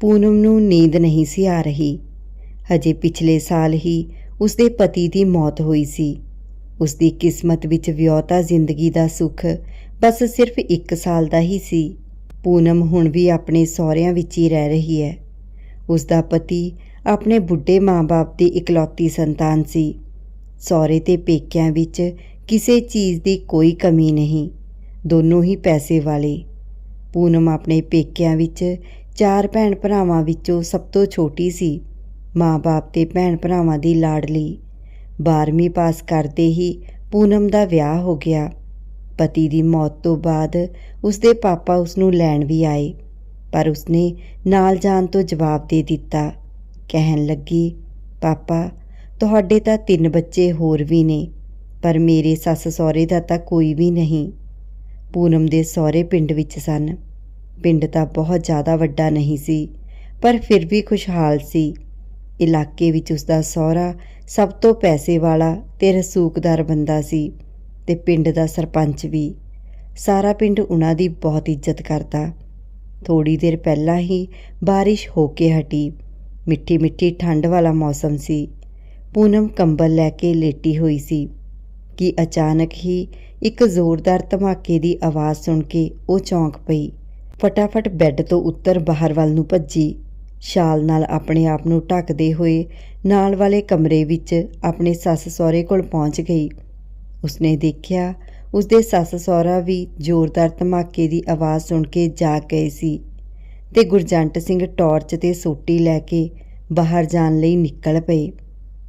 ਪੂਨਮ ਨੂੰ ਨੀਂਦ ਨਹੀਂ ਸੀ ਆ ਰਹੀ। ਹਜੇ ਪਿਛਲੇ ਸਾਲ ਹੀ ਉਸਦੇ ਪਤੀ ਦੀ ਮੌਤ ਹੋਈ ਸੀ। ਉਸਦੀ ਕਿਸਮਤ ਵਿੱਚ ਵਿਆਹਤਾ ਜ਼ਿੰਦਗੀ ਦਾ ਸੁੱਖ ਬਸ ਸਿਰਫ 1 ਸਾਲ ਦਾ ਹੀ ਸੀ। ਪੂਨਮ ਹੁਣ ਵੀ ਆਪਣੇ ਸਹੁਰਿਆਂ ਵਿੱਚ ਹੀ ਰਹਿ ਰਹੀ ਹੈ। ਉਸਦਾ ਪਤੀ ਆਪਣੇ ਬੁੱਢੇ ਮਾਂ-ਬਾਪ ਦੀ ਇਕਲੌਤੀ ਸੰਤਾਨ ਸੀ। ਸਹੁਰੇ ਤੇ ਪੇਕਿਆਂ ਵਿੱਚ ਕਿਸੇ ਚੀਜ਼ ਦੀ ਕੋਈ ਕਮੀ ਨਹੀਂ, ਦੋਨੋਂ ਹੀ ਪੈਸੇ ਵਾਲੇ। ਪੂਨਮ ਆਪਣੇ ਪੇਕਿਆਂ ਵਿੱਚ ਚਾਰ ਭੈਣ ਭਰਾਵਾਂ ਵਿੱਚੋਂ ਸਭ ਤੋਂ ਛੋਟੀ ਸੀ। ਮਾਂ-ਬਾਪ ਤੇ ਭੈਣ ਭਰਾਵਾਂ ਦੀ ਲਾਡਲੀ 12ਵੀਂ ਪਾਸ ਕਰਦੇ ਹੀ ਪੂਨਮ ਦਾ ਵਿਆਹ ਹੋ ਗਿਆ। ਪਤੀ ਦੀ ਮੌਤ ਤੋਂ ਬਾਅਦ ਉਸਦੇ ਪਾਪਾ ਉਸ ਨੂੰ ਲੈਣ ਵੀ ਆਏ, ਪਰ ਉਸਨੇ ਨਾਲ ਜਾਣ ਤੋਂ ਜਵਾਬ ਦੇ ਦਿੱਤਾ। ਕਹਿਣ ਲੱਗੀ, ਪਾਪਾ, ਤੁਹਾਡੇ ਤਾਂ ਤਿੰਨ ਬੱਚੇ ਹੋਰ ਵੀ ਨੇ, ਪਰ ਮੇਰੇ ਸੱਸ ਸਹੁਰੇ ਦਾ ਤਾਂ ਕੋਈ ਵੀ ਨਹੀਂ। ਪੂਨਮ ਦੇ ਸਹੁਰੇ ਪਿੰਡ ਵਿੱਚ ਸਨ। ਪਿੰਡ ਤਾਂ ਬਹੁਤ ਜ਼ਿਆਦਾ ਵੱਡਾ ਨਹੀਂ ਸੀ, ਪਰ ਫਿਰ ਵੀ ਖੁਸ਼ਹਾਲ ਸੀ। ਇਲਾਕੇ ਵਿੱਚ ਉਸਦਾ ਸਹੁਰਾ ਸਭ ਤੋਂ ਪੈਸੇ ਵਾਲਾ ਤੇ ਰਸੂਕਦਾਰ ਬੰਦਾ ਸੀ ਤੇ ਪਿੰਡ ਦਾ ਸਰਪੰਚ ਵੀ। ਸਾਰਾ ਪਿੰਡ ਉਹਨਾਂ ਦੀ ਬਹੁਤ ਇੱਜ਼ਤ ਕਰਦਾ। ਥੋੜੀ ਦੇਰ ਪਹਿਲਾਂ ਹੀ ਬਾਰਿਸ਼ ਹੋ ਕੇ ਹਟੀ। ਮਿੱਠੀ ਮਿੱਠੀ ਠੰਡ ਵਾਲਾ ਮੌਸਮ ਸੀ। ਪੂਨਮ ਕੰਬਲ ਲੈ ਕੇ ਲੇਟੀ ਹੋਈ ਸੀ ਕਿ ਅਚਾਨਕ ਹੀ ਇੱਕ ਜ਼ੋਰਦਾਰ ਧਮਾਕੇ ਦੀ ਆਵਾਜ਼ ਸੁਣ ਕੇ ਉਹ ਚੌਂਕ ਪਈ। ਫਟਾਫਟ ਬੈੱਡ ਤੋਂ ਉੱਤਰ ਬਾਹਰ ਵੱਲ ਨੂੰ ਭੱਜੀ। ਸ਼ਾਲ ਨਾਲ ਆਪਣੇ ਆਪ ਨੂੰ ਢੱਕਦੇ ਹੋਏ ਨਾਲ ਵਾਲੇ ਕਮਰੇ ਵਿੱਚ ਆਪਣੇ ਸੱਸ ਸਹੁਰੇ ਕੋਲ ਪਹੁੰਚ ਗਈ। ਉਸਨੇ ਦੇਖਿਆ, ਉਸਦੇ ਸੱਸ ਸਹੁਰਾ ਵੀ ਜ਼ੋਰਦਾਰ ਧਮਾਕੇ ਦੀ ਆਵਾਜ਼ ਸੁਣ ਕੇ ਜਾਗ ਗਏ ਸੀ ਤੇ ਗੁਰਜੰਟ ਸਿੰਘ ਟਾਰਚ ਤੇ ਸੋਟੀ ਲੈ ਕੇ ਬਾਹਰ ਜਾਣ ਲਈ ਨਿਕਲ ਪਏ।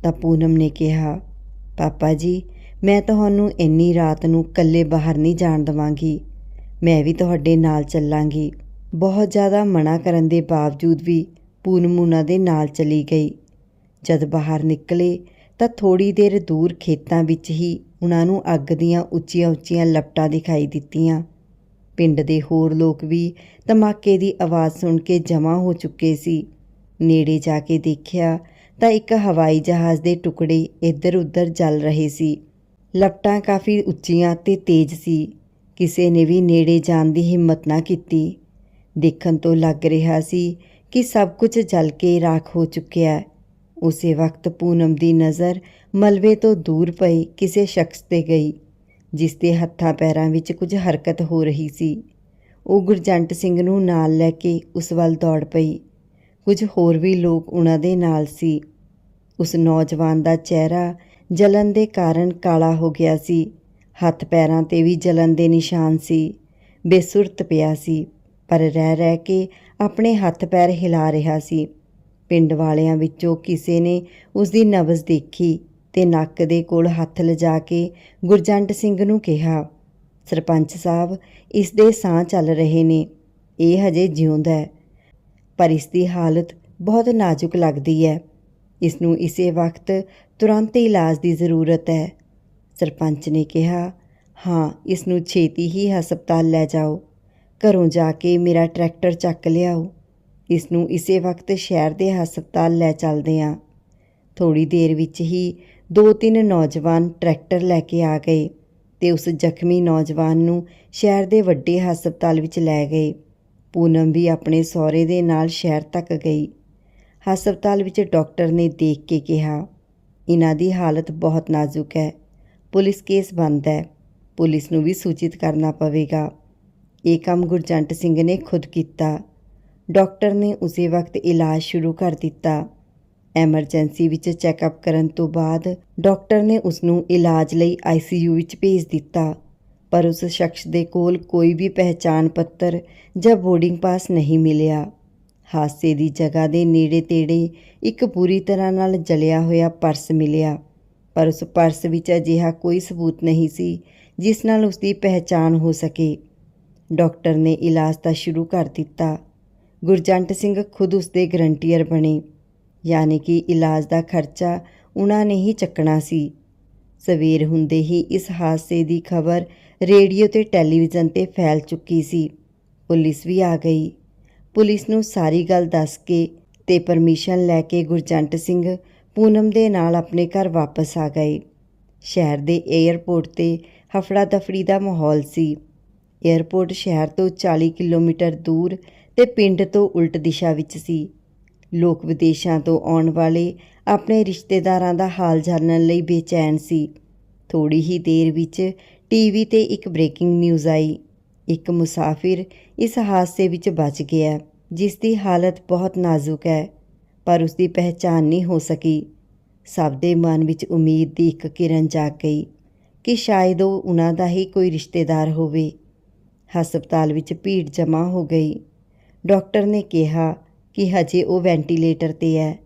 ਤਾਂ ਪੂਨਮ ਨੇ ਕਿਹਾ, ਪਾਪਾ ਜੀ, ਮੈਂ ਤੁਹਾਨੂੰ ਇੰਨੀ ਰਾਤ ਨੂੰ ਇਕੱਲੇ ਬਾਹਰ ਨਹੀਂ ਜਾਣ ਦਵਾਂਗੀ। ਮੈਂ ਵੀ ਤੁਹਾਡੇ ਨਾਲ ਚੱਲਾਂਗੀ। ਬਹੁਤ ਜ਼ਿਆਦਾ ਮਨਾ ਕਰਨ ਦੇ ਬਾਵਜੂਦ ਵੀ ਪੂਨਮ ਉਹਨਾਂ ਦੇ ਨਾਲ ਚਲੀ ਗਈ। ਜਦ ਬਾਹਰ ਨਿਕਲੇ ਤਾਂ ਥੋੜੀ ਦੇਰ ਦੂਰ ਖੇਤਾਂ ਵਿੱਚ ਹੀ ਉਹਨਾਂ ਨੂੰ ਅੱਗ ਦੀਆਂ ਉੱਚੀਆਂ-ਉੱਚੀਆਂ ਲਪਟਾਂ ਦਿਖਾਈ ਦਿੱਤੀਆਂ। ਪਿੰਡ ਦੇ ਹੋਰ ਲੋਕ ਵੀ ਧਮਾਕੇ ਦੀ ਆਵਾਜ਼ ਸੁਣ ਕੇ ਜਮ੍ਹਾਂ ਹੋ ਚੁੱਕੇ ਸੀ। ਨੇੜੇ ਜਾ ਕੇ ਦੇਖਿਆ ਤਾਂ ਇੱਕ ਹਵਾਈ ਜਹਾਜ਼ ਦੇ ਟੁਕੜੇ ਇੱਧਰ-ਉੱਧਰ ਜਲ ਰਹੇ ਸੀ। ਲਪਟਾਂ ਕਾਫੀ ਉੱਚੀਆਂ ਤੇ ਤੇਜ਼ ਸੀ। ਕਿਸੇ ਨੇ ਵੀ ਨੇੜੇ ਜਾਣ ਦੀ ਹਿੰਮਤ ਨਾ ਕੀਤੀ। ਦੇਖਣ ਤੋਂ ਲੱਗ ਰਿਹਾ ਸੀ ਕਿ ਸਭ ਕੁਝ ਜਲ ਕੇ ਰਾਖ ਹੋ ਚੁੱਕਿਆ ਹੈ। ਉਸੇ ਵਕਤ ਪੂਨਮ ਦੀ ਨਜ਼ਰ ਮਲਬੇ ਤੋਂ ਦੂਰ ਪਈ ਕਿਸੇ ਸ਼ਖਸ ਤੇ ਗਈ, ਜਿਸ ਦੇ ਹੱਥਾਂ ਪੈਰਾਂ ਵਿੱਚ ਕੁਝ ਹਰਕਤ ਹੋ ਰਹੀ ਸੀ। ਉਹ ਗੁਰਜੰਟ ਸਿੰਘ ਨੂੰ ਨਾਲ ਲੈ ਕੇ ਉਸ ਵੱਲ ਦੌੜ ਪਈ। ਕੁਝ ਹੋਰ ਵੀ ਲੋਕ ਉਹਨਾਂ ਦੇ ਨਾਲ ਸੀ। ਉਸ ਨੌਜਵਾਨ ਦਾ ਚਿਹਰਾ ਜਲਨ ਦੇ ਕਾਰਨ ਕਾਲਾ ਹੋ ਗਿਆ ਸੀ। ਹੱਥ ਪੈਰਾਂ ਤੇ ਵੀ ਜਲਨ ਦੇ ਨਿਸ਼ਾਨ ਸੀ। ਬੇਸੁਰਤ ਪਿਆ ਸੀ, ਪਰ ਰਹਿ ਰਹਿ ਕੇ ਆਪਣੇ ਹੱਥ ਪੈਰ ਹਿਲਾ ਰਿਹਾ ਸੀ। ਪਿੰਡ ਵਾਲਿਆਂ ਵਿੱਚੋਂ ਕਿਸੇ ਨੇ ਉਸ ਦੀ ਨਬਜ਼ ਦੇਖੀ ਤੇ ਨੱਕ ਦੇ ਕੋਲ ਹੱਥ ਲਿਜਾ ਕੇ ਗੁਰਜੰਟ ਸਿੰਘ ਨੂੰ ਕਿਹਾ, ਸਰਪੰਚ ਸਾਹਿਬ, ਇਸ ਦੇ ਸਾਹ ਚੱਲ ਰਹੇ ਨੇ, ਇਹ ਹਜੇ ਜਿਉਂਦਾ ਹੈ, ਪਰ ਇਸ ਦੀ ਹਾਲਤ ਬਹੁਤ ਨਾਜ਼ੁਕ ਲੱਗਦੀ ਹੈ। ਇਸ ਨੂੰ ਇਸੇ ਵਕਤ ਤੁਰੰਤ ਇਲਾਜ ਦੀ ਜ਼ਰੂਰਤ ਹੈ। ਸਰਪੰਚ ਨੇ ਕਿਹਾ, ਹਾਂ ਇਸ ਨੂੰ ਛੇਤੀ ਹੀ ਹਸਪਤਾਲ ਲੈ ਜਾਓ। ਘਰੋਂ ਜਾ ਕੇ ਮੇਰਾ ਟਰੈਕਟਰ ਚੱਕ ਲਿਆਓ। ਇਸ ਨੂੰ ਇਸੇ ਵਕਤ ਸ਼ਹਿਰ ਦੇ ਹਸਪਤਾਲ ਲੈ ਚੱਲਦੇ ਹਾਂ ਥੋੜੀ ਦੇਰ ਵਿੱਚ ਹੀ ਦੋ ਤਿੰਨ ਨੌਜਵਾਨ ਟਰੈਕਟਰ ਲੈ ਕੇ ਆ ਗਏ ਤੇ ਉਸ ਜ਼ਖਮੀ ਨੌਜਵਾਨ ਨੂੰ ਸ਼ਹਿਰ ਦੇ ਵੱਡੇ ਹਸਪਤਾਲ ਵਿੱਚ ਲੈ ਗਏ। ਪੂਨਮ ਵੀ ਆਪਣੇ ਸਹੁਰੇ ਦੇ ਨਾਲ ਸ਼ਹਿਰ ਤੱਕ ਗਈ। ਹਸਪਤਾਲ ਵਿੱਚ ਡਾਕਟਰ ਨੇ ਦੇਖ ਕੇ ਕਿਹਾ, ਇਹਨਾਂ ਦੀ ਹਾਲਤ ਬਹੁਤ ਨਾਜ਼ੁਕ ਹੈ। ਪੁਲਿਸ ਕੇਸ ਬਣਦਾ ਹੈ। ਪੁਲਿਸ ਨੂੰ ਵੀ ਸੂਚਿਤ ਕਰਨਾ ਪਵੇਗਾ। ਇਹ ਕੰਮ ਗੁਰਜੰਟ ਸਿੰਘ ਨੇ ਖੁਦ ਕੀਤਾ। ਡਾਕਟਰ ਨੇ ਉਸੇ ਵਕਤ ਇਲਾਜ ਸ਼ੁਰੂ ਕਰ ਦਿੱਤਾ। ਐਮਰਜੈਂਸੀ ਵਿੱਚ ਚੈੱਕਅਪ ਕਰਨ ਤੋਂ ਬਾਅਦ ਡਾਕਟਰ ਨੇ ਉਸ ਨੂੰ ਇਲਾਜ ਲਈ ਆਈਸੀਯੂ ਵਿੱਚ ਭੇਜ ਦਿੱਤਾ। ਪਰ ਉਸ ਸ਼ਖਸ ਦੇ ਕੋਲ ਕੋਈ ਵੀ ਪਹਿਚਾਣ ਪੱਤਰ ਜਾਂ ਬੋਰਡਿੰਗ ਪਾਸ ਨਹੀਂ ਮਿਲਿਆ। ਹਾਦਸੇ ਦੀ ਜਗ੍ਹਾ ਦੇ ਨੇੜੇ-ਤੇੜੇ ਇੱਕ ਪੂਰੀ ਤਰ੍ਹਾਂ ਨਾਲ ਜਲਿਆ ਹੋਇਆ ਪਰਸ ਮਿਲਿਆ। ਪਰ ਉਸ ਪਰਸ ਵਿੱਚ ਅਜਿਹਾ ਕੋਈ ਸਬੂਤ ਨਹੀਂ ਸੀ, ਜਿਸ ਨਾਲ ਉਸ ਦੀ ਪਹਿਚਾਣ ਹੋ ਸਕੇ। ਡਾਕਟਰ ਨੇ ਇਲਾਜ ਤਾਂ ਸ਼ੁਰੂ ਕਰ ਦਿੱਤਾ। ਗੁਰਜੰਟ ਸਿੰਘ ਖੁਦ ਉਸ ਦੇ ਗਰੰਟੀਅਰ ਬਣੇ। ਯਾਨੀ ਕਿ ਇਲਾਜ ਦਾ ਖਰਚਾ ਉਹਨਾਂ ਨੇ ਹੀ ਚੱਕਣਾ ਸੀ। ਸਵੇਰ ਹੁੰਦੇ ਹੀ ਇਸ ਹਾਦਸੇ ਦੀ ਖਬਰ ਰੇਡੀਓ ਤੇ ਟੈਲੀਵਿਜ਼ਨ ਤੇ ਫੈਲ ਚੁੱਕੀ ਸੀ। ਪੁਲਿਸ ਵੀ ਆ ਗਈ। ਪੁਲਿਸ ਨੂੰ ਸਾਰੀ ਗੱਲ ਦੱਸ ਕੇ ਤੇ ਪਰਮਿਸ਼ਨ ਲੈ ਕੇ ਗੁਰਜੰਟ ਸਿੰਘ ਪੂਨਮ ਦੇ ਨਾਲ ਆਪਣੇ ਘਰ ਵਾਪਸ ਆ ਗਏ ਸ਼ਹਿਰ ਦੇ 에ਅਰਪੋਰਟ ਤੇ ਹਫੜਾ ਦਫੜੀ ਦਾ ਮਾਹੌਲ ਸੀ। 에ਅਰਪੋਰਟ ਸ਼ਹਿਰ ਤੋਂ 40 ਕਿਲੋਮੀਟਰ ਦੂਰ ਤੇ ਪਿੰਡ ਤੋਂ ਉਲਟ ਦਿਸ਼ਾ ਵਿੱਚ ਸੀ। ਲੋਕ ਵਿਦੇਸ਼ਾਂ ਤੋਂ ਆਉਣ ਵਾਲੇ ਆਪਣੇ ਰਿਸ਼ਤੇਦਾਰਾਂ ਦਾ ਹਾਲ ਜਾਣਨ ਲਈ ਬੇਚੈਨ ਸੀ। ਥੋੜੀ ਹੀ ਦੇਰ ਵਿੱਚ ਟੀਵੀ ਤੇ ਇੱਕ ਬ੍ਰੇਕਿੰਗ ਨਿਊਜ਼ ਆਈ। ਇੱਕ ਮੁਸਾਫਿਰ ਇਸ ਹਾਦਸੇ ਵਿੱਚ ਬਚ ਗਿਆ, ਜਿਸ ਦੀ ਹਾਲਤ ਬਹੁਤ ਨਾਜ਼ੁਕ ਹੈ। ਪਰ ਉਸ ਦੀ ਪਹਿਚਾਣ ਨਹੀਂ ਹੋ ਸਕੀ। ਸਭ ਦੇ ਮਨ ਵਿੱਚ ਉਮੀਦ ਦੀ ਇੱਕ ਕਿਰਨ ਜਾਗ ਗਈ ਕਿ ਸ਼ਾਇਦ ਉਹ ਉਹਨਾਂ ਦਾ ਹੀ ਕੋਈ ਰਿਸ਼ਤੇਦਾਰ ਹੋਵੇ। ਹਸਪਤਾਲ ਵਿੱਚ ਭੀੜ ਜਮ੍ਹਾਂ ਹੋ ਗਈ। ਡਾਕਟਰ ਨੇ ਕਿਹਾ ਕਿ ਹਜੇ ਉਹ ਵੈਂਟੀਲੇਟਰ ਤੇ ਹੈ।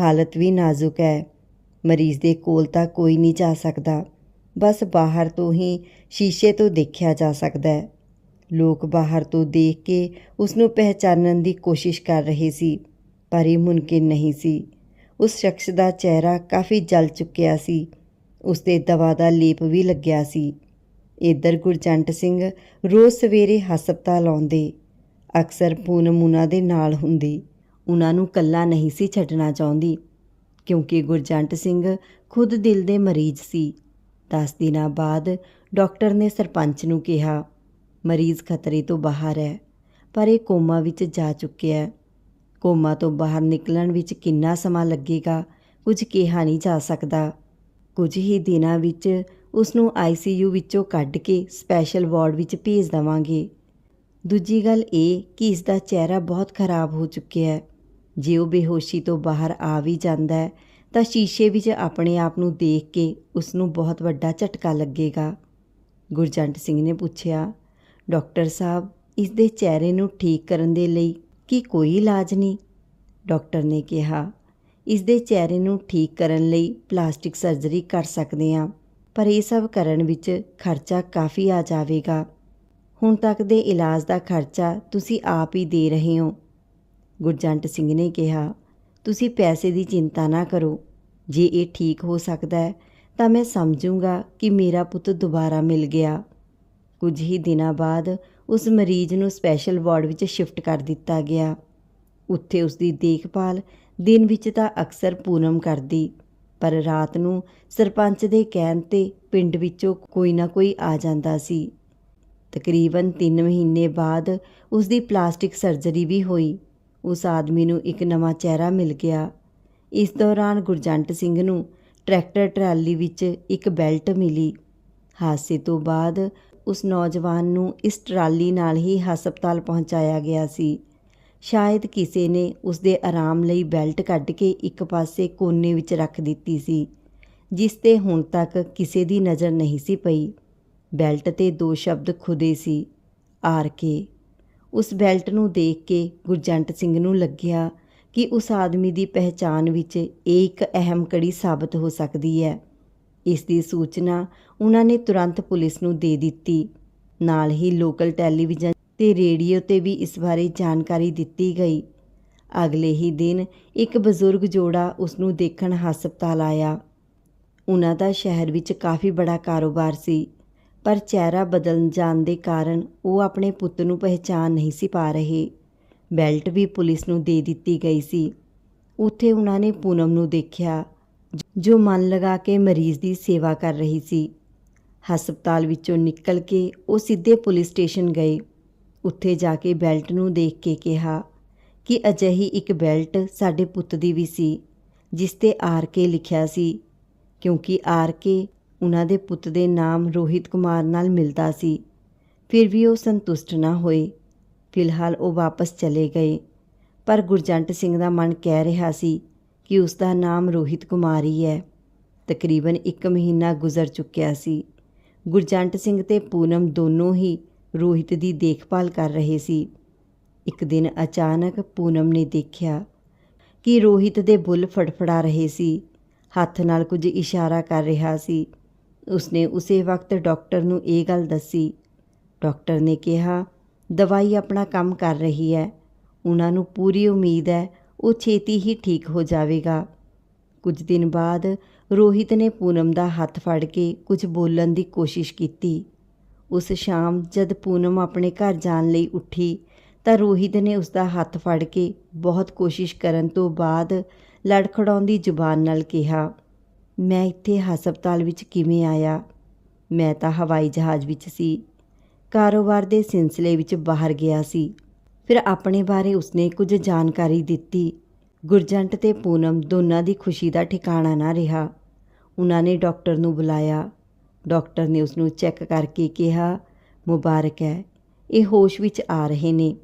ਹਾਲਤ ਵੀ ਨਾਜ਼ੁਕ ਹੈ। ਮਰੀਜ਼ ਦੇ ਕੋਲ ਤਾਂ ਕੋਈ ਨਹੀਂ ਜਾ ਸਕਦਾ। ਬਸ ਬਾਹਰ ਤੋਂ ਹੀ ਸ਼ੀਸ਼ੇ ਤੋਂ ਦੇਖਿਆ ਜਾ ਸਕਦਾ ਹੈ। ਲੋਕ ਬਾਹਰ ਤੋਂ ਦੇਖ ਕੇ ਉਸ ਨੂੰ ਪਹਿਚਾਨਣ ਦੀ ਕੋਸ਼ਿਸ਼ ਕਰ ਰਹੇ ਸੀ। ਪਰ ਇਹ ਮੁਮਕਿਨ ਨਹੀਂ ਸੀ। ਉਸ ਸ਼ਖਸ ਦਾ ਚਿਹਰਾ ਕਾਫੀ ਜਲ ਚੁੱਕਿਆ ਸੀ। ਉਸ ਦੇ ਦਵਾ ਦਾ ਲੇਪ ਵੀ ਲੱਗਿਆ ਸੀ। ਇੱਧਰ ਗੁਰਜੰਟ ਸਿੰਘ ਰੋਜ਼ ਸਵੇਰੇ ਹਸਪਤਾਲ ਆਉਂਦੇ। ਅਕਸਰ ਪੂਨਮ ਉਹਨਾਂ ਦੇ ਨਾਲ ਹੁੰਦੀ। ਉਹਨਾਂ ਨੂੰ ਕੱਲਾ ਨਹੀਂ ਸੀ ਛੱਡਣਾ ਚਾਹੁੰਦੀ, ਕਿਉਂਕਿ ਗੁਰਜੰਟ ਸਿੰਘ ਖੁਦ ਦਿਲ ਦੇ ਮਰੀਜ਼ ਸੀ। 10 ਦਿਨਾਂ ਬਾਅਦ ਡਾਕਟਰ ਨੇ ਸਰਪੰਚ ਨੂੰ ਕਿਹਾ, ਮਰੀਜ਼ ਖਤਰੇ ਤੋਂ ਬਾਹਰ ਹੈ, ਪਰ ਇਹ ਕੋਮਾ ਵਿੱਚ ਜਾ ਚੁੱਕਿਆ ਹੈ। ਕੋਮਾ ਤੋਂ ਬਾਹਰ ਨਿਕਲਣ ਵਿੱਚ ਕਿੰਨਾ ਸਮਾਂ ਲੱਗੇਗਾ, ਕੁਝ ਕਿਹਾ ਨਹੀਂ ਜਾ ਸਕਦਾ। ਕੁਝ ਹੀ ਦਿਨਾਂ ਵਿੱਚ ਉਸ ਨੂੰ ਆਈਸੀਯੂ ਵਿੱਚੋਂ ਕੱਢ ਕੇ ਸਪੈਸ਼ਲ ਵਾਰਡ ਵਿੱਚ ਭੇਜ ਦਵਾਂਗੇ। ਦੂਜੀ ਗੱਲ ਇਹ ਕਿ ਇਸ ਦਾ ਚਿਹਰਾ ਬਹੁਤ ਖਰਾਬ ਹੋ ਚੁੱਕਿਆ ਹੈ। ਜੇ ਉਹ ਬੇਹੋਸ਼ੀ ਤੋਂ ਬਾਹਰ ਆ ਵੀ ਜਾਂਦਾ ਹੈ, ਤਾਂ ਸ਼ੀਸ਼ੇ ਵਿੱਚ ਆਪਣੇ ਆਪ ਨੂੰ ਦੇਖ ਕੇ ਉਸ ਨੂੰ ਬਹੁਤ ਵੱਡਾ ਝਟਕਾ ਲੱਗੇਗਾ। ਗੁਰਜੰਟ ਸਿੰਘ ਨੇ ਪੁੱਛਿਆ, ਡਾਕਟਰ ਸਾਹਿਬ ਇਸ ਦੇ ਚਿਹਰੇ ਨੂੰ ਠੀਕ ਕਰਨ ਦੇ ਲਈ ਕਿ ਕੋਈ ਇਲਾਜ ਨਹੀਂ। ਡਾਕਟਰ ਨੇ ਕਿਹਾ, ਇਸ ਦੇ ਚਿਹਰੇ ਨੂੰ ਠੀਕ ਕਰਨ ਲਈ ਪਲਾਸਟਿਕ ਸਰਜਰੀ ਕਰ ਸਕਦੇ ਹਾਂ, ਪਰ ਇਹ ਸਭ ਕਰਨ ਵਿੱਚ ਖਰਚਾ ਕਾਫੀ ਆ ਜਾਵੇਗਾ। ਹੁਣ ਤੱਕ ਦੇ ਇਲਾਜ ਦਾ ਖਰਚਾ ਤੁਸੀਂ ਆਪ ਹੀ ਦੇ ਰਹੇ ਹੋ। ਗੁਰਜੰਟ ਸਿੰਘ ਨੇ ਕਿਹਾ, ਤੁਸੀਂ ਪੈਸੇ ਦੀ ਚਿੰਤਾ ਨਾ ਕਰੋ। ਜੇ ਇਹ ਠੀਕ ਹੋ ਸਕਦਾ ਹੈ, ਤਾਂ ਮੈਂ ਸਮਝੂੰਗਾ ਕਿ ਮੇਰਾ ਪੁੱਤ ਦੁਬਾਰਾ ਮਿਲ ਗਿਆ। ਕੁਝ ਹੀ ਦਿਨਾਂ ਬਾਅਦ ਉਸ ਮਰੀਜ਼ ਨੂੰ ਸਪੈਸ਼ਲ ਵਾਰਡ ਵਿੱਚ ਸ਼ਿਫਟ ਕਰ ਦਿੱਤਾ ਗਿਆ। ਉੱਥੇ ਉਸ ਦੀ ਦੇਖਭਾਲ ਦਿਨ ਵਿੱਚ ਤਾਂ ਅਕਸਰ ਪੂਨਮ ਕਰਦੀ, ਪਰ ਰਾਤ ਨੂੰ ਸਰਪੰਚ ਦੇ ਕਹਿਣ ਤੇ ਪਿੰਡ ਵਿੱਚੋਂ ਕੋਈ ਨਾ ਕੋਈ ਆ ਜਾਂਦਾ ਸੀ। ਤਕਰੀਬਨ 3 ਮਹੀਨੇ ਬਾਅਦ ਉਸ ਦੀ ਪਲਾਸਟਿਕ ਸਰਜਰੀ ਵੀ ਹੋਈ। ਉਸ ਆਦਮੀ ਨੂੰ ਇੱਕ ਨਵਾਂ ਚਿਹਰਾ ਮਿਲ ਗਿਆ। ਇਸ ਦੌਰਾਨ ਗੁਰਜੰਟ ਸਿੰਘ ਨੂੰ ਟਰੈਕਟਰ ਟਰਾਲੀ ਵਿੱਚ ਇੱਕ ਬੈਲਟ ਮਿਲੀ। ਹਾਦਸੇ ਤੋਂ ਬਾਅਦ ਉਸ ਨੌਜਵਾਨ ਨੂੰ ਇਸ ਟਰਾਲੀ ਨਾਲ ਹੀ ਹਸਪਤਾਲ ਪਹੁੰਚਾਇਆ ਗਿਆ ਸੀ। ਸ਼ਾਇਦ ਕਿਸੇ ਨੇ ਉਸ ਦੇ ਆਰਾਮ ਲਈ ਬੈਲਟ ਕੱਢ ਕੇ ਇੱਕ ਪਾਸੇ ਕੋਨੇ ਵਿੱਚ ਰੱਖ ਦਿੱਤੀ ਸੀ, ਜਿਸ ਤੇ ਹੁਣ ਤੱਕ ਕਿਸੇ ਦੀ ਨਜ਼ਰ ਨਹੀਂ ਸੀ ਪਈ। ਬੈਲਟ ਤੇ ਦੋ ਸ਼ਬਦ ਖੁਦੇ ਸੀ, ਆਰ ਕੇ। ਉਸ ਬੈਲਟ ਨੂੰ ਦੇਖ ਕੇ ਗੁਰਜੰਟ ਸਿੰਘ ਨੂੰ ਲੱਗਿਆ ਕਿ ਉਸ ਆਦਮੀ ਦੀ ਪਹਿਚਾਣ ਵਿੱਚ ਇਹ ਇੱਕ ਅਹਿਮ ਕੜੀ ਸਾਬਤ ਹੋ ਸਕਦੀ ਹੈ। ਇਸ ਦੀ ਸੂਚਨਾ ਉਹਨਾਂ ਨੇ ਤੁਰੰਤ ਪੁਲਿਸ ਨੂੰ ਦੇ ਦਿੱਤੀ। ਨਾਲ ਹੀ ਲੋਕਲ ਟੈਲੀਵਿਜ਼ਨ ਤੇ ਰੇਡੀਓ ਤੇ ਵੀ ਇਸ ਬਾਰੇ ਜਾਣਕਾਰੀ ਦਿੱਤੀ ਗਈ। ਅਗਲੇ ਹੀ ਦਿਨ ਇੱਕ ਬਜ਼ੁਰਗ ਜੋੜਾ ਉਸ ਨੂੰ ਦੇਖਣ ਹਸਪਤਾਲ ਆਇਆ। ਉਹਨਾਂ ਦਾ ਸ਼ਹਿਰ ਵਿੱਚ ਕਾਫੀ ਬੜਾ ਕਾਰੋਬਾਰ ਸੀ, ਪਰ ਚਿਹਰਾ ਬਦਲ ਜਾਣ ਦੇ ਕਾਰਨ ਉਹ ਆਪਣੇ ਪੁੱਤ ਨੂੰ ਪਹਿਚਾਨ ਨਹੀਂ ਸੀ ਪਾ ਰਹੇ। ਬੈਲਟ ਵੀ ਪੁਲਿਸ ਨੂੰ ਦੇ ਦਿੱਤੀ ਗਈ ਸੀ। ਉੱਥੇ ਉਹਨਾਂ ਨੇ ਪੂਨਮ ਨੂੰ ਦੇਖਿਆ। ਜੋ ਮਨ ਲਗਾ ਕੇ ਮਰੀਜ਼ ਦੀ ਸੇਵਾ ਕਰ ਰਹੀ ਸੀ। ਹਸਪਤਾਲ ਵਿੱਚੋਂ ਨਿਕਲ ਕੇ ਉਹ ਸਿੱਧੇ ਪੁਲਿਸ ਸਟੇਸ਼ਨ ਗਏ। ਉੱਥੇ ਜਾ ਕੇ ਬੈਲਟ ਨੂੰ ਦੇਖ ਕੇ ਕਿਹਾ ਕਿ ਅਜਿਹੀ ਇੱਕ ਬੈਲਟ ਸਾਡੇ ਪੁੱਤ ਦੀ ਵੀ ਸੀ, ਜਿਸ ਤੇ ਆਰ ਕੇ ਲਿਖਿਆ ਸੀ, ਕਿਉਂਕਿ ਆਰ ਕੇ ਉਹਨਾਂ ਦੇ ਪੁੱਤ ਦੇ ਨਾਮ ਰੋਹਿਤ ਕੁਮਾਰ ਨਾਲ ਮਿਲਦਾ ਸੀ। ਫਿਰ ਵੀ ਉਹ ਸੰਤੁਸ਼ਟ ਨਾ ਹੋਏ। ਫਿਲਹਾਲ ਉਹ ਵਾਪਸ ਚਲੇ ਗਏ। ਪਰ ਗੁਰਜੰਟ ਸਿੰਘ ਦਾ ਮਨ ਕਹਿ ਰਿਹਾ ਸੀ ਕਿ ਉਸ ਦਾ ਨਾਮ ਰੋਹਿਤ ਕੁਮਾਰੀ ਹੈ। ਤਕਰੀਬਨ 1 ਮਹੀਨਾ ਗੁਜ਼ਰ ਚੁੱਕਿਆ ਸੀ। ਗੁਰਜੰਟ ਸਿੰਘ ਤੇ ਪੂਨਮ ਦੋਨੋਂ ਹੀ ਰੋਹਿਤ ਦੀ ਦੇਖਭਾਲ ਕਰ ਰਹੇ ਸੀ। ਇੱਕ ਦਿਨ ਅਚਾਨਕ ਪੂਨਮ ਨੇ ਦੇਖਿਆ ਕਿ ਰੋਹਿਤ ਦੇ ਬੁੱਲ ਫੜਫੜਾ ਰਹੇ ਸੀ। ਹੱਥ ਨਾਲ ਕੁਝ ਇਸ਼ਾਰਾ ਕਰ ਰਿਹਾ ਸੀ। ਉਸਨੇ ਉਸੇ ਵਕਤ ਡਾਕਟਰ ਨੂੰ ਇਹ ਗੱਲ ਦੱਸੀ। ਡਾਕਟਰ ਨੇ ਕਿਹਾ, ਦਵਾਈ ਆਪਣਾ ਕੰਮ ਕਰ ਰਹੀ ਹੈ। ਉਹਨਾਂ ਨੂੰ ਪੂਰੀ ਉਮੀਦ ਹੈ ਉਹ ਛੇਤੀ ਹੀ ਠੀਕ ਹੋ ਜਾਵੇਗਾ। ਕੁਝ ਦਿਨ ਬਾਅਦ ਰੋਹਿਤ ਨੇ ਪੂਨਮ ਦਾ ਹੱਥ ਫੜ ਕੇ ਕੁਝ ਬੋਲਣ ਦੀ ਕੋਸ਼ਿਸ਼ ਕੀਤੀ। ਉਸ ਸ਼ਾਮ ਜਦ ਪੂਨਮ ਆਪਣੇ ਘਰ ਜਾਣ ਲਈ ਉੱਠੀ, ਤਾਂ ਰੋਹਿਤ ਨੇ ਉਸ ਦਾ ਹੱਥ ਫੜ ਕੇ ਬਹੁਤ ਕੋਸ਼ਿਸ਼ ਕਰਨ ਤੋਂ ਬਾਅਦ ਲੜਖੜਾਉਂਦੀ ਜ਼ੁਬਾਨ ਨਾਲ ਕਿਹਾ, ਮੈਂ ਇੱਥੇ ਹਸਪਤਾਲ ਵਿੱਚ ਕਿਵੇਂ ਆਇਆ? ਮੈਂ ਤਾਂ ਹਵਾਈ ਜਹਾਜ਼ ਵਿੱਚ ਸੀ। ਕਾਰੋਬਾਰ ਦੇ ਸਿਲਸਿਲੇ ਵਿੱਚ ਬਾਹਰ ਗਿਆ ਸੀ। ਫਿਰ ਆਪਣੇ ਬਾਰੇ ਉਸਨੇ ਕੁਝ ਜਾਣਕਾਰੀ ਦਿੱਤੀ। ਗੁਰਜੰਟ ਤੇ ਪੂਨਮ ਦੋਨਾਂ ਦੀ ਖੁਸ਼ੀ ਦਾ ਠਿਕਾਣਾ ਨਾ ਰਿਹਾ। ਉਹਨਾਂ ਨੇ ਡਾਕਟਰ ਨੂੰ ਬੁਲਾਇਆ। ਡਾਕਟਰ ਨੇ ਉਸ ਨੂੰ ਚੈੱਕ ਕਰਕੇ ਕਿਹਾ, ਮੁਬਾਰਕ ਹੈ, ਇਹ ਹੋਸ਼ ਵਿੱਚ ਆ ਰਹੇ ਨੇ।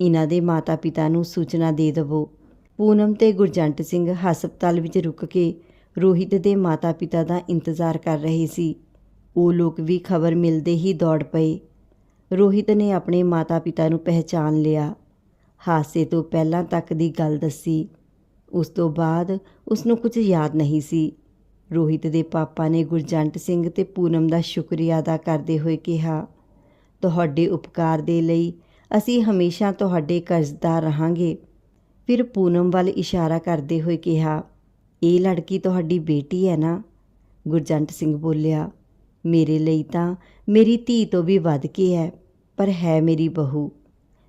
ਇਹਨਾਂ ਦੇ ਮਾਤਾ-ਪਿਤਾ ਨੂੰ ਸੂਚਨਾ ਦੇ ਦੇਵੋ। ਪੂਨਮ ਤੇ ਗੁਰਜੰਟ ਸਿੰਘ ਹਸਪਤਾਲ ਵਿੱਚ ਰੁਕ ਕੇ ਰੋਹਿਤ ਦੇ ਮਾਤਾ-ਪਿਤਾ ਦਾ ਇੰਤਜ਼ਾਰ ਕਰ ਰਹੇ ਸੀ। ਉਹ ਲੋਕ ਵੀ ਖਬਰ ਮਿਲਦੇ ਹੀ ਦੌੜ ਪਏ। ਰੋਹਿਤ ਨੇ ਆਪਣੇ ਮਾਤਾ-ਪਿਤਾ ਨੂੰ ਪਹਿਚਾਨ ਲਿਆ। ਹਾਸੇ ਤੋਂ ਪਹਿਲਾਂ ਤੱਕ ਦੀ ਗੱਲ ਦੱਸੀ। ਉਸ ਤੋਂ ਬਾਅਦ ਉਸ ਨੂੰ ਕੁਝ ਯਾਦ ਨਹੀਂ ਸੀ। ਰੋਹਿਤ ਦੇ ਪਾਪਾ ਨੇ ਗੁਰਜੰਟ ਸਿੰਘ ਤੇ ਪੂਨਮ ਦਾ ਸ਼ੁਕਰੀਆ ਅਦਾ ਕਰਦੇ ਹੋਏ ਕਿਹਾ, ਤੁਹਾਡੇ ਉਪਕਾਰ ਦੇ ਲਈ ਅਸੀਂ ਹਮੇਸ਼ਾ ਤੁਹਾਡੇ ਕਰਜ਼ਦਾਰ ਰਹਾਂਗੇ। ਫਿਰ ਪੂਨਮ ਵੱਲ ਇਸ਼ਾਰਾ ਕਰਦੇ ਹੋਏ ਕਿਹਾ, ਇਹ ਲੜਕੀ ਤੁਹਾਡੀ ਬੇਟੀ ਹੈ ਨਾ? ਗੁਰਜੰਟ ਸਿੰਘ ਬੋਲਿਆ, ਮੇਰੇ ਲਈ ਤਾਂ ਮੇਰੀ ਧੀ ਤੋਂ ਵੀ ਵੱਧ ਕੇ ਹੈ। ਪਰ ਹੈ ਮੇਰੀ ਬਹੂ।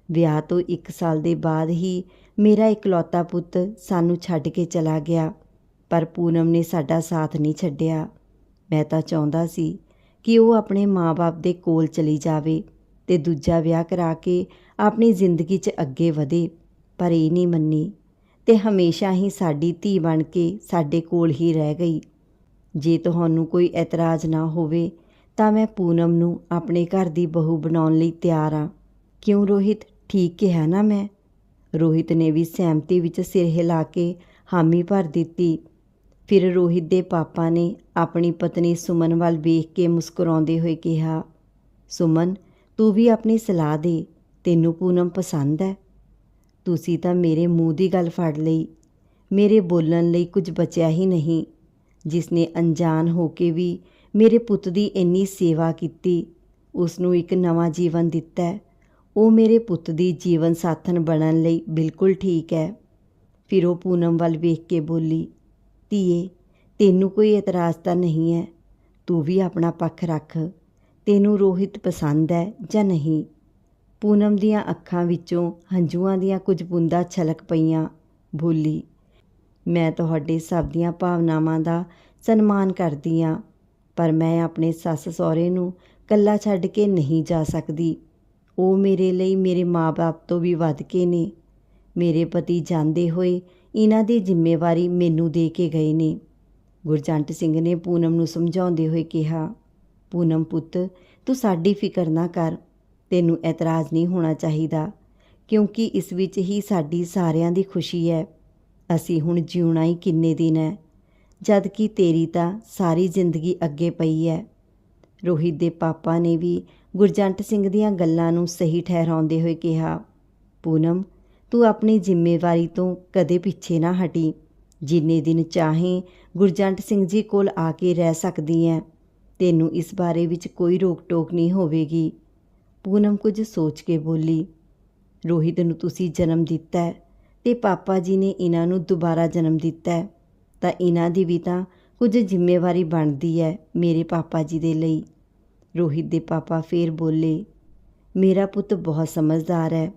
ਵਿਆਹ ਤੋਂ 1 ਸਾਲ ਦੇ ਬਾਅਦ ਹੀ ਮੇਰਾ ਇਕਲੌਤਾ ਪੁੱਤ ਸਾਨੂੰ ਛੱਡ ਕੇ ਚਲਾ ਗਿਆ, ਪਰ ਪੂਨਮ ਨੇ ਸਾਡਾ ਸਾਥ ਨਹੀਂ ਛੱਡਿਆ। ਮੈਂ ਤਾਂ ਚਾਹੁੰਦਾ ਸੀ ਕਿ ਉਹ ਆਪਣੇ ਮਾਪੇ ਦੇ ਕੋਲ ਚਲੀ ਜਾਵੇ ਤੇ ਦੂਜਾ ਵਿਆਹ ਕਰਾ ਕੇ ਆਪਣੀ ਜ਼ਿੰਦਗੀ 'ਚ ਅੱਗੇ ਵਧੇ, ਪਰ ਇਹ ਨਹੀਂ ਮੰਨੀ ਤੇ ਹਮੇਸ਼ਾ ਹੀ ਸਾਡੀ ਧੀ ਬਣ ਕੇ ਸਾਡੇ ਕੋਲ ਹੀ ਰਹਿ ਗਈ। ਜੇ ਤੁਹਾਨੂੰ ਕੋਈ ਇਤਰਾਜ਼ ਨਾ ਹੋਵੇ ਤਾਂ ਮੈਂ ਪੂਨਮ ਨੂੰ ਆਪਣੇ ਘਰ ਦੀ ਬਹੂ ਬਣਾਉਣ ਲਈ ਤਿਆਰ ਹਾਂ ਕਿਉਂ ਰੋਹਿਤ? ਠੀਕ ਕਿਹਾ ਨਾ ਮੈਂ। ਰੋਹਿਤ ਨੇ ਵੀ ਸਹਿਮਤੀ ਵਿੱਚ ਸਿਰ ਹਿਲਾ ਕੇ ਹਾਮੀ ਭਰ ਦਿੱਤੀ। ਫਿਰ ਰੋਹਿਤ ਦੇ ਪਾਪਾ ਨੇ ਆਪਣੀ ਪਤਨੀ ਸੁਮਨ ਵੱਲ ਵੇਖ ਕੇ ਮੁਸਕਰਾਉਂਦੇ ਹੋਏ ਕਿਹਾ, ਸੁਮਨ, ਤੂੰ ਵੀ ਆਪਣੀ ਸਲਾਹ ਦੇ। ਤੈਨੂੰ ਪੂਨਮ ਪਸੰਦ ਹੈ। ਤੁਸੀਂ ਤਾਂ ਮੇਰੇ ਮੂੰਹ ਦੀ ਗੱਲ ਫੜ ਲਈ। ਮੇਰੇ ਬੋਲਣ ਲਈ ਕੁਝ ਬਚਿਆ ਹੀ ਨਹੀਂ। ਜਿਸ ਨੇ ਅਣਜਾਣ ਹੋ ਕੇ ਵੀ ਮੇਰੇ ਪੁੱਤ ਦੀ ਇੰਨੀ ਸੇਵਾ ਕੀਤੀ ਉਸ ਨੂੰ ਇੱਕ ਨਵਾਂ ਜੀਵਨ ਦਿੱਤਾ ਉਹ ਮੇਰੇ ਪੁੱਤ ਦੀ ਜੀਵਨ ਸਾਥਣ ਬਣਨ ਲਈ ਬਿਲਕੁਲ ਠੀਕ ਹੈ। ਫਿਰ ਉਹ ਪੂਨਮ ਵੱਲ ਵੇਖ ਕੇ ਬੋਲੀ, ਧੀਏ, ਤੈਨੂੰ ਕੋਈ ਇਤਰਾਜ਼ ਤਾਂ ਨਹੀਂ ਹੈ? ਤੂੰ ਵੀ ਆਪਣਾ ਪੱਖ ਰੱਖ। ਤੈਨੂੰ ਰੋਹਿਤ ਪਸੰਦ ਹੈ ਜਾਂ ਨਹੀਂ? ਪੂਨਮ ਦੀਆਂ ਅੱਖਾਂ ਵਿੱਚੋਂ ਹੰਝੂਆਂ ਦੀਆਂ ਕੁਝ ਬੂੰਦਾਂ ਛਲਕ ਪਈਆਂ। ਬੋਲੀ, ਮੈਂ ਤੁਹਾਡੇ ਸਭ ਦੀਆਂ ਭਾਵਨਾਵਾਂ ਦਾ ਸਨਮਾਨ ਕਰਦੀ ਹਾਂ ਪਰ ਮੈਂ ਆਪਣੇ ਸੱਸ ਸਹੁਰੇ ਨੂੰ ਕੱਲਾ ਛੱਡ ਕੇ ਨਹੀਂ ਜਾ ਸਕਦੀ। ਉਹ ਮੇਰੇ ਲਈ ਮੇਰੇ ਮਾਪੇ ਤੋਂ ਵੀ ਵੱਧ ਕੇ ਨੇ। ਮੇਰੇ ਪਤੀ ਜਾਂਦੇ ਹੋਏ ਇਹਨਾਂ ਦੀ ਜ਼ਿੰਮੇਵਾਰੀ ਮੈਨੂੰ ਦੇ ਕੇ ਗਏ ਨੇ। ਗੁਰਜੰਟ ਸਿੰਘ ਨੇ ਪੂਨਮ ਨੂੰ ਸਮਝਾਉਂਦੇ ਹੋਏ ਕਿਹਾ, ਪੂਨਮ ਪੁੱਤ, ਤੂੰ ਸਾਡੀ ਫਿਕਰ ਨਾ ਕਰ। ਤੈਨੂੰ ਇਤਰਾਜ਼ ਨਹੀਂ ਹੋਣਾ ਚਾਹੀਦਾ, ਕਿਉਂਕਿ ਇਸ ਵਿੱਚ ਹੀ ਸਾਡੀ ਸਾਰਿਆਂ ਦੀ ਖੁਸ਼ੀ ਹੈ। ਅਸੀਂ ਹੁਣ ਜਿਉਣਾ ਹੀ ਕਿੰਨੇ ਦਿਨ ਹੈ। ਜਦ ਕਿ ਤੇਰੀ ਤਾਂ ਸਾਰੀ ਜ਼ਿੰਦਗੀ ਅੱਗੇ ਪਈ ਹੈ ਰੋਹਿਤ ਦੇ ਪਾਪਾ ਨੇ ਵੀ ਗੁਰਜੰਟ ਸਿੰਘ ਦੀਆਂ ਗੱਲਾਂ ਨੂੰ ਸਹੀ ਠਹਿਰਾਉਂਦੇ ਹੋਏ ਕਿਹਾ, ਪੂਨਮ, ਤੂੰ ਆਪਣੀ ਜ਼ਿੰਮੇਵਾਰੀ ਤੋਂ ਕਦੇ ਪਿੱਛੇ ਨਾ ਹਟੀ। ਜਿੰਨੇ ਦਿਨ ਚਾਹੇ ਗੁਰਜੰਟ ਸਿੰਘ ਜੀ ਕੋਲ ਆ ਕੇ ਰਹਿ ਸਕਦੀ ਹੈ ਤੈਨੂੰ ਇਸ ਬਾਰੇ ਵਿੱਚ ਕੋਈ ਰੋਕ ਟੋਕ ਨਹੀਂ ਹੋਵੇਗੀ ਪੂਨਮ ਕੁਝ ਸੋਚ ਕੇ ਬੋਲੀ, ਰੋਹਿਤ ਨੂੰ ਤੁਸੀਂ ਜਨਮ ਦਿੱਤਾ ਹੈ ਤੇ ਪਾਪਾ ਜੀ ਨੇ ਇਹਨਾਂ ਨੂੰ ਦੁਬਾਰਾ ਜਨਮ ਦਿੱਤਾ ਤਾਂ ਇਹਨਾਂ ਦੀ ਵੀ ਤਾਂ ਕੁਝ ਜ਼ਿੰਮੇਵਾਰੀ ਬਣਦੀ ਹੈ ਮੇਰੇ ਪਾਪਾ ਜੀ ਦੇ ਲਈ। ਰੋਹਿਤ ਦੇ ਪਾਪਾ ਫੇਰ ਬੋਲੇ, ਮੇਰਾ ਪੁੱਤ ਬਹੁਤ ਸਮਝਦਾਰ ਹੈ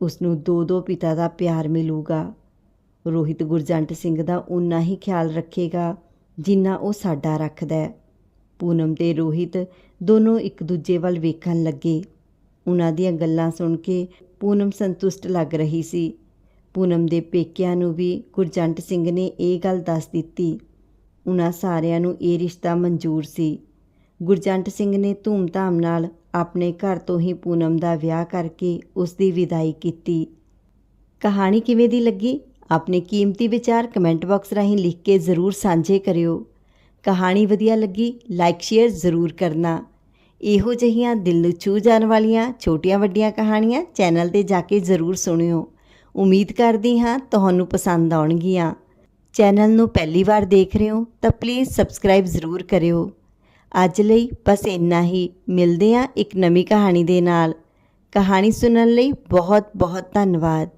ਉਸ ਨੂੰ ਦੋ ਦੋ ਪਿਤਾ ਦਾ ਪਿਆਰ ਮਿਲੂਗਾ। ਰੋਹਿਤ ਗੁਰਜੰਟ ਸਿੰਘ ਦਾ ਉਨਾ ਹੀ ਖਿਆਲ ਰੱਖੇਗਾ ਜਿੰਨਾ ਉਹ ਸਾਡਾ ਰੱਖਦਾ ਹੈ। ਪੂਨਮ ਤੇ ਰੋਹਿਤ ਦੋਨੋਂ ਇੱਕ ਦੂਜੇ ਵੱਲ ਵੇਖਣ ਲੱਗੇ। ਉਹਨਾਂ ਦੀਆਂ ਗੱਲਾਂ ਸੁਣ ਕੇ ਪੂਨਮ ਸੰਤੁਸ਼ਟ ਲੱਗ ਰਹੀ ਸੀ। ਪੂਨਮ ਦੇ ਪੇਕਿਆਂ ਨੂੰ ਵੀ ਗੁਰਜੰਟ ਸਿੰਘ ਨੇ ਇਹ ਗੱਲ ਦੱਸ ਦਿੱਤੀ। ਉਹਨਾਂ ਸਾਰਿਆਂ ਨੂੰ ਇਹ ਰਿਸ਼ਤਾ ਮਨਜ਼ੂਰ ਸੀ। ਗੁਰਜੰਟ ਸਿੰਘ ਨੇ ਧੂਮਧਾਮ ਨਾਲ ਆਪਣੇ ਘਰ ਤੋਂ ਹੀ ਪੂਨਮ ਦਾ ਵਿਆਹ ਕਰਕੇ ਉਸ ਦੀ ਵਿਦਾਈ ਕੀਤੀ। ਕਹਾਣੀ ਕਿਵੇਂ ਦੀ ਲੱਗੀ? ਆਪਣੇ ਕੀਮਤੀ ਵਿਚਾਰ ਕਮੈਂਟ ਬਾਕਸ ਰਾਹੀਂ ਲਿਖ ਕੇ ਜ਼ਰੂਰ ਸਾਂਝੇ ਕਰਿਓ। ਕਹਾਣੀ ਵਧੀਆ ਲੱਗੀ, ਲਾਈਕ, ਸ਼ੇਅਰ ਜ਼ਰੂਰ ਕਰਨਾ। ਇਹੋ ਜਿਹੀਆਂ ਦਿਲ ਨੂੰ ਛੂ ਜਾਣ ਵਾਲੀਆਂ ਛੋਟੀਆਂ ਵੱਡੀਆਂ ਕਹਾਣੀਆਂ ਚੈਨਲ ਤੇ ਜਾ ਕੇ ਜ਼ਰੂਰ ਸੁਣਿਓ। ਉਮੀਦ ਕਰਦੀ ਹਾਂ ਤੁਹਾਨੂੰ ਪਸੰਦ ਆਉਣਗੀਆਂ। ਚੈਨਲ ਨੂੰ ਪਹਿਲੀ ਵਾਰ ਦੇਖ ਰਹੇ ਹੋ ਤਾਂ ਪਲੀਜ਼ ਸਬਸਕ੍ਰਾਈਬ ਜ਼ਰੂਰ ਕਰਿਓ। ਅੱਜ ਲਈ ਬਸ ਇੰਨਾ ਹੀ। ਮਿਲਦੇ ਹਾਂ ਇੱਕ ਨਵੀਂ ਕਹਾਣੀ ਦੇ ਨਾਲ। ਕਹਾਣੀ ਸੁਣਨ ਲਈ ਬਹੁਤ ਬਹੁਤ ਧੰਨਵਾਦ।